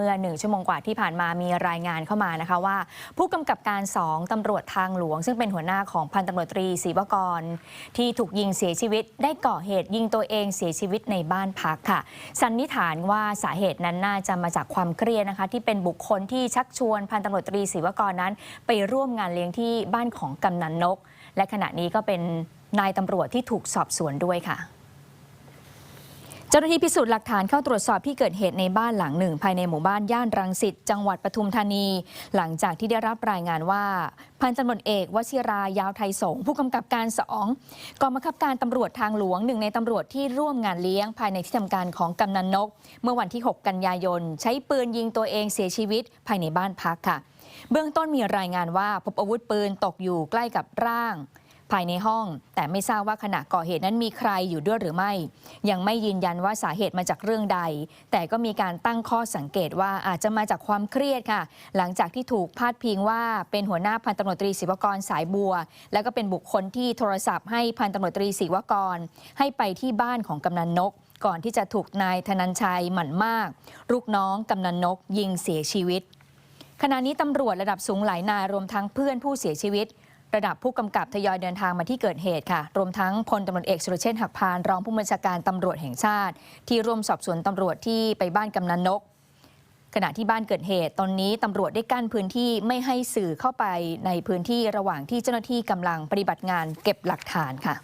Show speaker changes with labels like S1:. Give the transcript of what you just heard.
S1: เมื่อหนึ่งชั่วโมงกว่าที่ผ่านมามีรายงานเข้ามานะคะว่า ผู้กำกับการสองตำรวจทางหลวง ซึ่งเป็นหัวหน้าของพันตำรวจตรีศรีวกร ที่ถูกยิงเสียชีวิต ได้ก่อเหตุยิงตัวเองเสียชีวิตในบ้านพักค่ะ สันนิษฐานว่าสาเหตุนั้นน่าจะมาจากความเครียดนะคะ ที่เป็นบุคคลที่ชักชวนพันตำรวจตรีศรีวกรนั้น ไปร่วมงานเลี้ยงที่บ้านของกำนันนก และขณะนี้ก็เป็นนายตำรวจที่ถูกสอบสวนด้วยค่ะ เจ้าหน้าที่พิสูจน์หลักฐานเข้าตรวจสอบที่เกิดเหตุในบ้านหลังหนึ่ง ภายในหมู่บ้านย่านรังสิตจังหวัดปทุมธานี หลังจากที่ได้รับรายงานว่า พันตำรวจเอกวชิรายาวไทยสงผู้กำกับการสองกองบังคับการตำรวจทางหลวงหนึ่งในตำรวจที่ร่วมงานเลี้ยงภายในที่ทำการของกำนันนก เมื่อวันที่ 6 กันยายน ใช้ปืนยิงตัวเองเสียชีวิต ภายในบ้านพักค่ะ เบื้องต้นมีรายงานว่าพบอาวุธปืนตกอยู่ใกล้กับร่าง ภายในห้อง แต่ไม่ทราบว่าขณะก่อเหตุนั้นมีใครอยู่ด้วยหรือไม่ ยังไม่ยืนยันว่าสาเหตุมาจากเรื่องใด แต่ก็มีการตั้งข้อสังเกตว่าอาจจะมาจากความเครียดค่ะ หลังจากที่ถูกพาดพิงว่าเป็นหัวหน้าพันตำรวจตรีศิวกรสายบัว แล้วก็เป็นบุคคลที่โทรศัพท์ให้พันตำรวจตรีศิวกร ให้ไปที่บ้านของกำนันนกก่อนที่จะถูกนายธนัญชัยหมั่นมาก ลูกน้องกำนันนก ยิงเสียชีวิต ขณะนี้ตำรวจระดับสูงหลายนายรวมทั้งเพื่อนผู้เสียชีวิต ระดับผู้กำกับทยอยเดินทางมาที่เกิดเหตุค่ะ รวมทั้งพลตำรวจเอกสุรเชษฐ์หักพาน รองผู้บัญชาการตำรวจแห่งชาติ ที่ร่วมสอบสวนตำรวจที่ไปบ้านกำนันนก ขณะที่บ้านเกิดเหตุ ตอนนี้ตำรวจได้กั้นพื้นที่ไม่ให้สื่อเข้าไปในพื้นที่ระหว่างที่เจ้าหน้าที่กำลังปฏิบัติงานเก็บหลักฐานค่ะ